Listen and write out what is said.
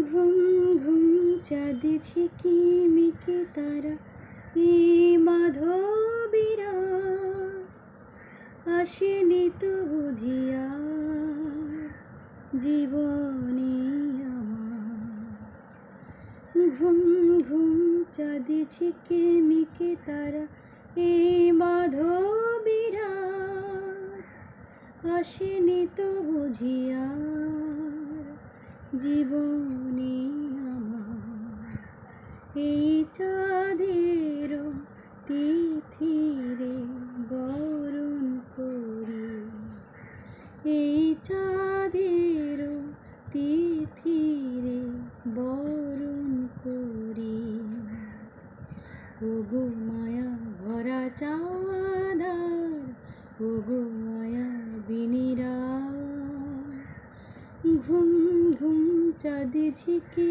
ঘুম ঘুম চাঁদ ঝিকিমিকি তারা। এই মাধবীরা, আসেনি তো বুঝিয়া জীবনে আমার। ঘুম ঘুম চাঁদ ঝিকিমিকি তারা। এই মাধবীরা, আসেনি তো বুঝিয়া জীবনে আমার এই চাঁদের তিথিরে বরণ করি। এই চাঁদের তিথিরে বরণ করি। ওগো মায়া, ভরা চাঁদার ওগো মায়া, বিনিরা ঘুম ঘুম চাঁদে ঝিকে